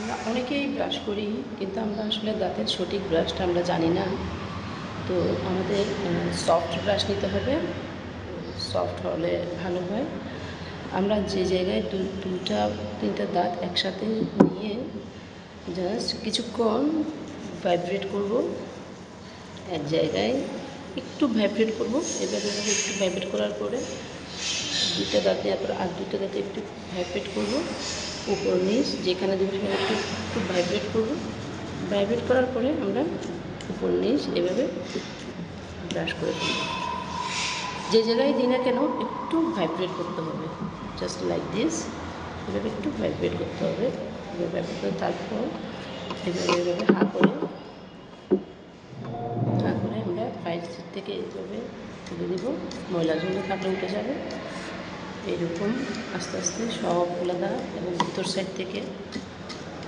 আমরা অনেকেই ব্রাশ করি, কিন্তু আমরা আসলে দাঁতের সঠিক ব্রাশটা আমরা জানি না। তো আমাদের সফট ব্রাশ নিতে হবে সফট হলে ভালো হয়। আমরা যে জায়গায় দুটা, তিনটা দাঁত একসাথে নিয়ে জাস্ট কিছুক্ষণ ভাইব্রেট করব। এক জায়গায় একটু ভাইব্রেট করব এভাবে একটু ভাইব্রেট করার পরে দুটা দাঁতে আর দুইটা দাঁতে একটু ভাইব্রেট করব। উপর নিচ, যেখানে দেবো সেখানে একটু একটু ভাইব্রেট করব। ভাইব্রেট করার পরে আমরা উপর নিচ এভাবে ব্রাশ করে ফেলব যে জায়গায় দিই না কেন, একটু ভাইব্রেট করতে হবে। জাস্ট লাইক দিস এভাবে একটু ভাইব্রেট করতে হবে। এভাবে ভাইব্রেট করে তারপর এভাবে এভাবে হা করে হা করে আমরা সিট থেকে এইভাবে তুলে দেব ময়লা জন্য থাকলে উঠে যাবে। এরকম আস্তে আস্তে সব আলাদা এবং ভিতর সাইড থেকে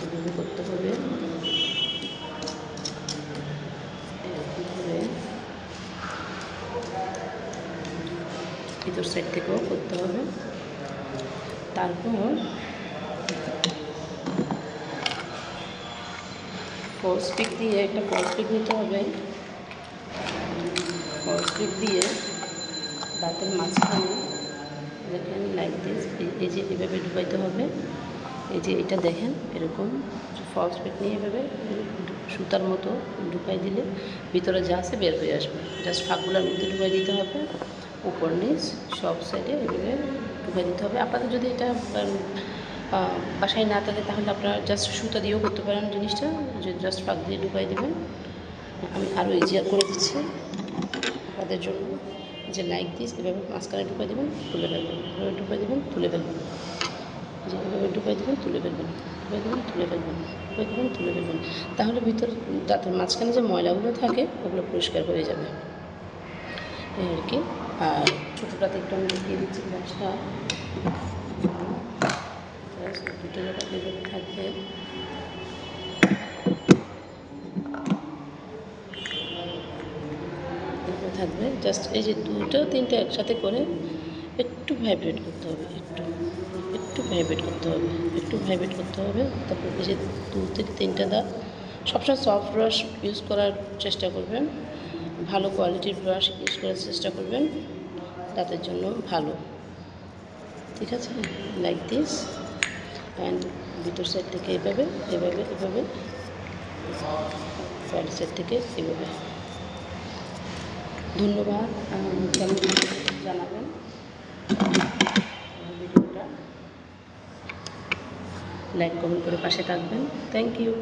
এভাবে করতে হবে। ভিতর সাইড থেকেও করতে হবে। তারপর ফলস পিক দিয়ে একটা ফলস পিক নিতে হবে। ফলস পিক দিয়ে দাঁতের মাঝখানে দেখেন লাইক দিস এই যে এভাবে ঢুকাইতে হবে। এই যে এটা দেখেন, এরকম ফলস পেট নিয়ে এভাবে সুতার মতো ঢুকাই দিলে ভিতরে যা আছে বের হয়ে আসবে। জাস্ট ফাঁকগুলোর মধ্যে ঢুকাই দিতে হবে। উপর নিচ সব সাইডে এভাবে ঢুকাই দিতে হবে। আপনাদের যদি এটা বাসায় না থাকে, তাহলে আপনারা জাস্ট সুতা দিয়েও করতে পারেন জিনিসটা। যে জাস্ট ফাঁক দিয়ে ঢুকাই দেবেন। আমি আরও ইজিয়ার করে দিচ্ছি আপনাদের জন্য। যে লাইক দিস, এভাবে মাঝখানে ঢুকাই দেবেন, তুলে ফেলবেন। এভাবে ঢুকাই দেবেন, তুলে ফেলবেন। যে এভাবে ঢুকাই দেবেন, তুলে ফেলবেন। ঢুকাই দেবেন, তুলে ফেলবেন। ঢুকাই দেবেন, তুলে ফেলবেন। তাহলে ভিতর দাঁতের মাঝখানে যে ময়লাগুলো থাকে, ওগুলো পরিষ্কার হয়ে যাবে। এই আর কি। আর ছোটোটাতে একটু আমি দেখিয়ে দিচ্ছি ব্রাশটা। দুটো জায়গা থাকবে থাকবে। জাস্ট এই যে দুটো, তিনটে একসাথে করে একটু ভাইব্রেট করতে হবে, একটু একটু ভাইব্রেট করতে হবে, একটু ভাইব্রেট করতে হবে। তারপর এই যে দু থেকে তিনটা দাঁত সবসময় সফট ব্রাশ ইউজ করার চেষ্টা করবেন। ভালো কোয়ালিটির ব্রাশ ইউজ করার চেষ্টা করবেন। দাঁতের জন্য ভালো। ঠিক আছে? লাইক দিস অ্যান্ড ভিতর সাইড থেকে এভাবে এভাবে এভাবে। সাইড থেকে এভাবে। ধন্যবাদ জানাবেন। ভিডিওটা। লাইক কমেন্ট করে পাশে থাকবেন। Thank you